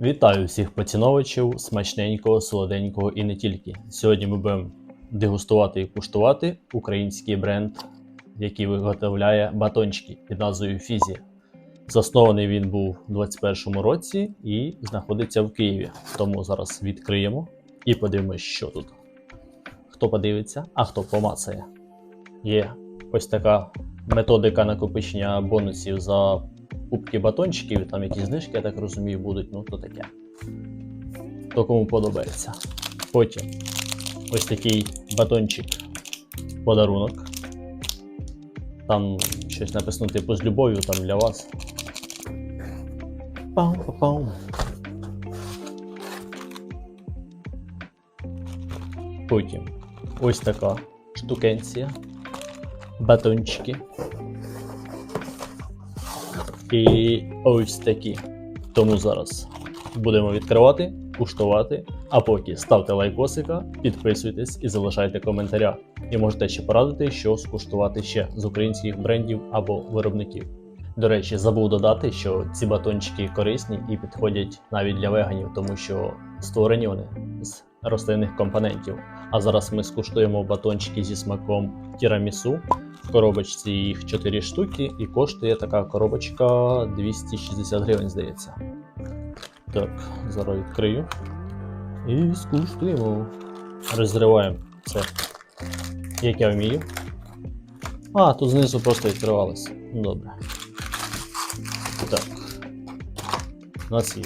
Вітаю всіх поціновувачів смачненького, солоденького і не тільки. Сьогодні ми будемо дегустувати і куштувати український бренд, який виготовляє батончики під назвою Фізі. Заснований він був у 2021 році і знаходиться в Києві. Тому зараз відкриємо і подивимось, що тут. Хто подивиться, а хто помацає. Є ось така методика накопичення бонусів за кубки батончиків, там якісь знижки, я так розумію, будуть, ну то таке. То кому подобається. Потім ось такий батончик подарунок. Там щось написано типу з любов'ю там для вас. Пам-па-пам. Потім ось така штукенція. Батончики. І ось такі. Тому зараз будемо відкривати, куштувати. А поки ставте лайкосика, підписуйтесь і залишайте коментаря. І можете ще порадити, що скуштувати ще з українських брендів або виробників. До речі, забув додати, що ці батончики корисні і підходять навіть для веганів, тому що створені вони з рослинних компонентів. А зараз ми скуштуємо батончики зі смаком тірамісу. Коробочці їх 4 штуки, і коштує така коробочка 260 гривень, здається. Так, зараз відкрию. І скуштуємо. Розриваємо це, як я вмію. А, тут знизу просто відкривалося. Ну, Добре. Так. У нас є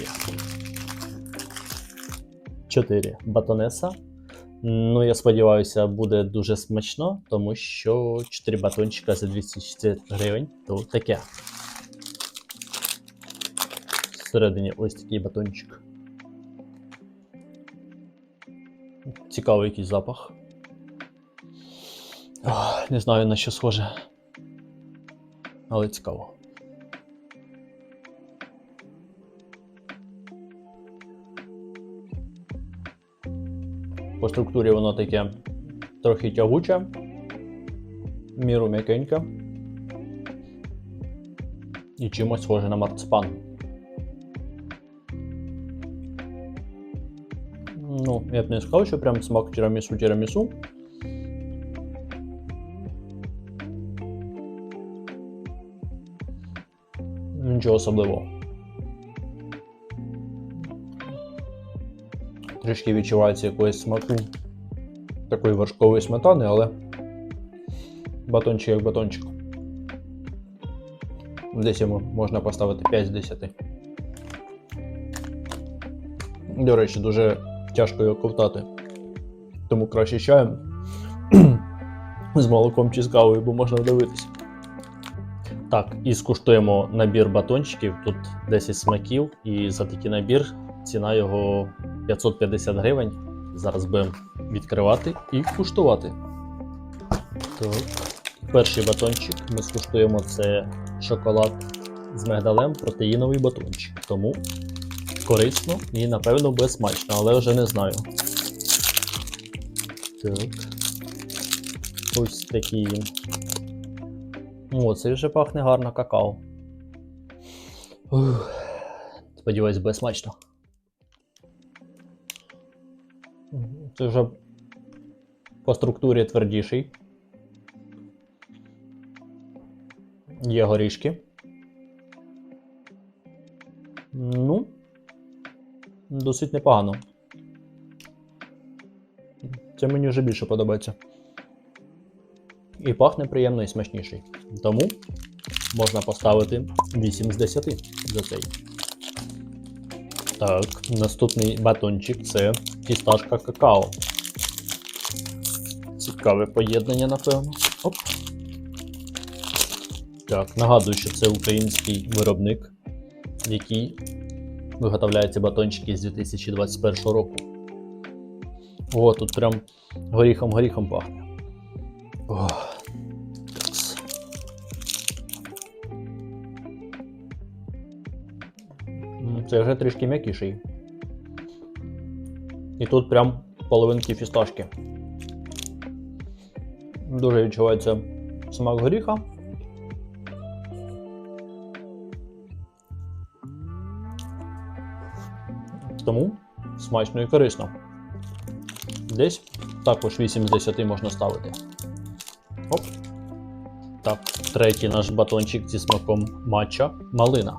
4 батонеса. Ну, я сподіваюся, буде дуже смачно, тому що 4 батончика за 260 гривень то таке. Всередині ось такий батончик. Цікавий якийсь запах. Ох, не знаю на що схоже. Але цікаво. По структурі воно таке трохи тягуче, міру м'якеньке. І чимось схоже на марципан. Ну, я б не сказав, що прям смак тірамісу тірамісу. Нічого особливого. Трішки відчувається якоїсь смаку такої вершкової сметани, але батончик як батончик. Десь йому можна поставити 5 з 10. До речі, дуже тяжко його ковтати. Тому краще з чаєм з молоком чи з кавою, бо можна вдивитися. Так, і скуштуємо набір батончиків. Тут 10 смаків, і за такий набір ціна його 550 гривень. Зараз будемо відкривати і куштувати. Так. Перший батончик ми скуштуємо це шоколад з мигдалем, протеїновий батончик. Тому корисно і, напевно, буде але вже не знаю. Так. Ось такий. О, це вже пахне гарно какао. Сподіваюсь, буде смачно. Це вже по структурі твердіший. Є горішки. Ну, досить непогано. Це мені вже більше подобається. І пахне приємно і смачніший. Тому можна поставити 8 з 10 за цей. Так, наступний батончик це фісташка какао. Цікаве поєднання, напевно. Оп. Так, нагадую, що це український виробник, який виготовляє ці батончики з 2021 року. О, тут прям горіхом-горіхом пахне. Це вже трішки м'якіший. І тут прям половинки фісташки. Дуже відчувається смак горіха. Тому смачно і корисно. Десь також 8 з 10 можна ставити. Оп. Так, третій наш батончик зі смаком матча малина.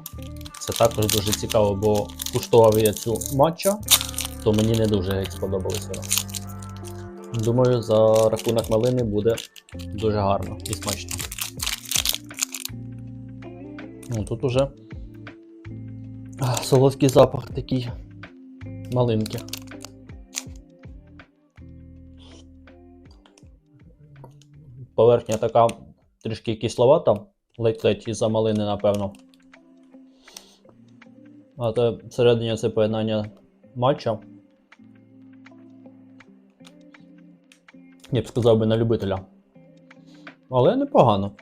Це також дуже цікаво, бо куштував я цю матча, то мені не дуже геть сподобалось воно. Думаю, за рахунок малини буде дуже гарно і смачно. Ну, тут уже солодкий запах такий малинки. Поверхня така трішки кисловата, ледь-ледь із-за малини, напевно. А те всередині це поєднання матча. Я б сказав би на любителя. Але непогано.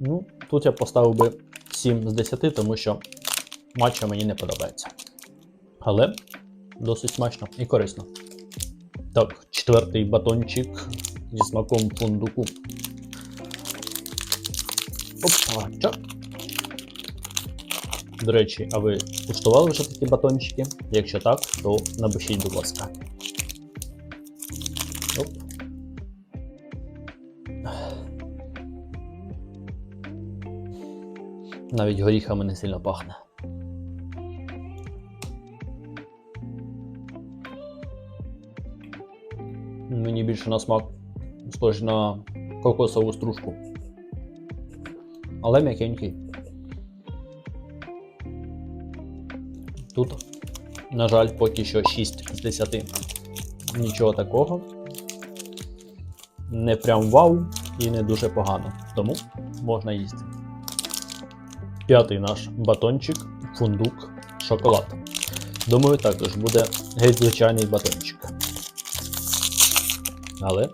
Ну, тут я поставив би 7 з 10, тому що матча мені не подобається. Але досить смачно і корисно. Так, четвертий батончик зі смаком фундуку. Опа, чак. До речі, а ви куштували вже такі батончики? Якщо так, то напишіть, будь ласка. Оп. Навіть горіхами не сильно пахне. Мені більше на смак схожий на кокосову стружку. Але м'якенький. Тут, на жаль, поки що 6 з 10. Нічого такого. Не прям вау і не дуже погано. Тому можна їсти. П'ятий наш батончик, фундук, шоколад. Думаю, також буде геть звичайний батончик. Але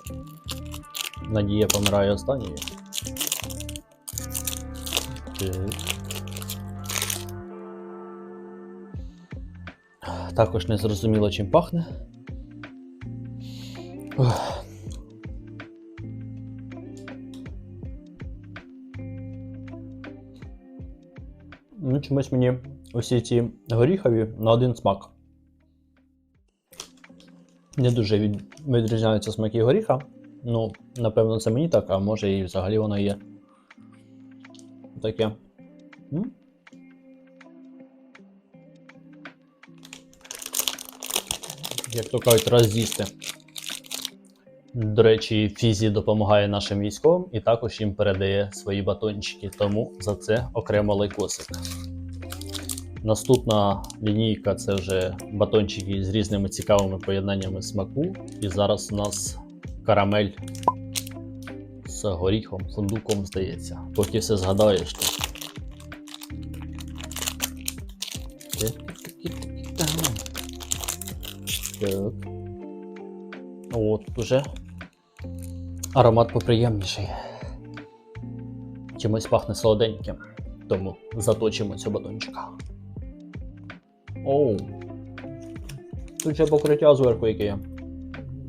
надія помирає останньою. Також не зрозуміло, чим пахне. Чомусь мені усі ці горіхові на один смак. Не дуже від... відрізняються смаки горіха. Ну, напевно, це мені так, а може і взагалі воно є. Таке. Як то кажуть, роз'їсти. До речі, Фізі допомагає нашим військовим і також їм передає свої батончики, тому за це окремо лайкосик. Наступна лінійка це вже батончики з різними цікавими поєднаннями смаку. І зараз у нас карамель з горіхом, фундуком, здається. Поки все згадаєш, то. Так. О, тут уже аромат поприємніший. Чимось пахне солоденьким, тому заточимо цього батончика. Оу. Тут ще покриття зверху яке є.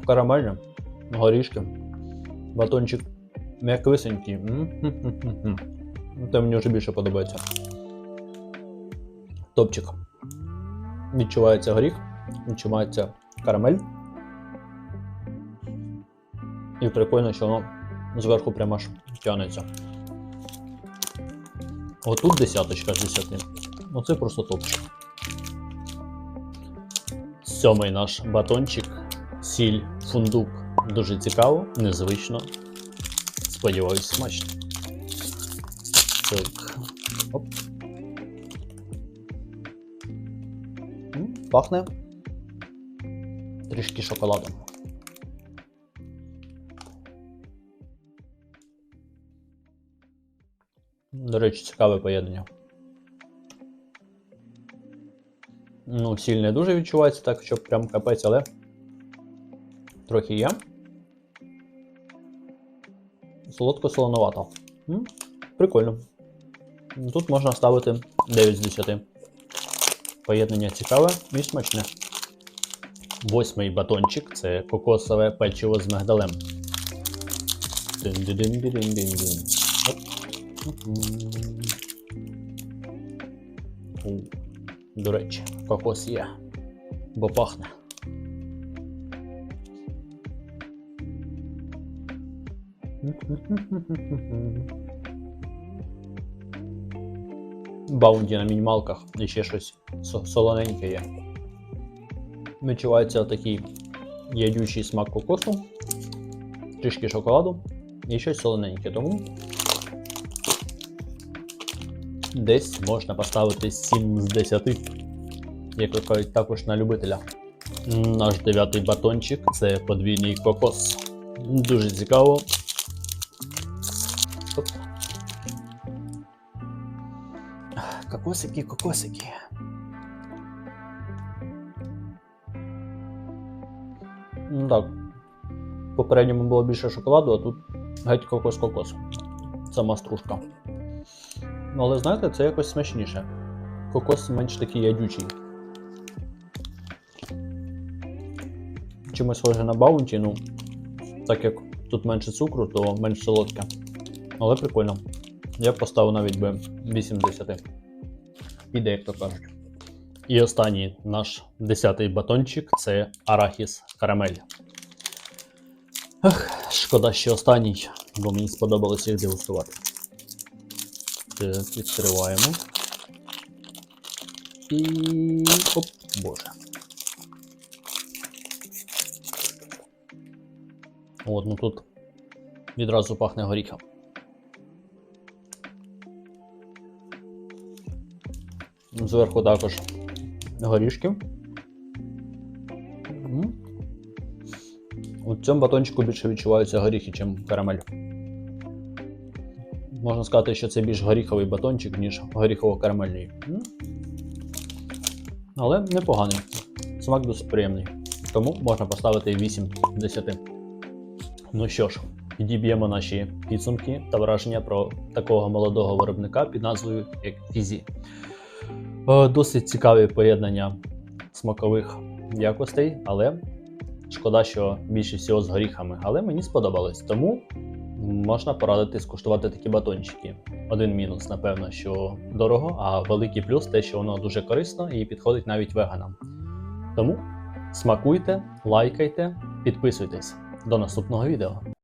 Карамельне, горішки, батончик м'яквисенький. М-м-м-м-м. Ну, Це мені вже більше подобається. Топчик. Відчувається горіх, відчувається карамель. І прикольно, що воно зверху прямо аж тянеться. Отут десяточка з десяти. Оце просто топчик. Сьомий наш батончик, сіль, фундук. Дуже цікаво, незвично. Сподіваюсь, смачно. Так. Оп. Пахне трішки шоколадом. До речі, цікаве поєднання. Ну, сіль не дуже відчувається, так що прям капець, але трохи є. Солодко-солоновато. М, Прикольно. Тут можна ставити 9 з 10. Поєднання цікаве і смачне. Восьмий батончик це кокосове печиво з мигдалем. Дин-дин-дин-дин-дин-дин. Оп. Мгм. О, До речі, кокос є, бо пахне. Баунті на мінімалках і ще щось со- солоненьке є. Відчувається такий ядючий смак кокосу, трішки шоколаду і щось солоненьке. Тому десь можна поставити 7 з 10, як кажуть, також на любителя. Наш дев'ятий батончик це подвійний кокос. Дуже цікаво. Кокосики, кокосики. Ну так. В попередньому було більше шоколаду, а тут геть кокос-кокос. Сама стружка. Ну, але знаєте, це якось смачніше. Кокос менш такий ядючий. Чимось схоже на баунті, ну, так як тут менше цукру, то менш солодке. Але прикольно. Я б поставив навіть би 8 з 10. Піде, як то кажуть. І останній наш десятий батончик це арахіс карамель. Ех, шкода, що останній, бо мені сподобалося їх дегустувати. Відкриваємо. І. Оп, боже. От, ну тут відразу пахне горіхом. Зверху також горішки. У цьому батончику більше відчуваються горіхи, ніж карамель. Можна сказати, що це більш горіховий батончик, ніж горіхово-карамельний. Але непоганий. Смак досить приємний. Тому можна поставити 8 з 10. Ну що ж, підіб'ємо наші підсумки та враження про такого молодого виробника під назвою як Фізі. Е, Досить цікаве поєднання смакових якостей, але шкода, що більше всього з горіхами. Але мені сподобалось, тому можна порадити скуштувати такі батончики. Один мінус, напевно, що дорого, а великий плюс те, що воно дуже корисно і підходить навіть веганам. Тому смакуйте, лайкайте, підписуйтесь. До наступного відео.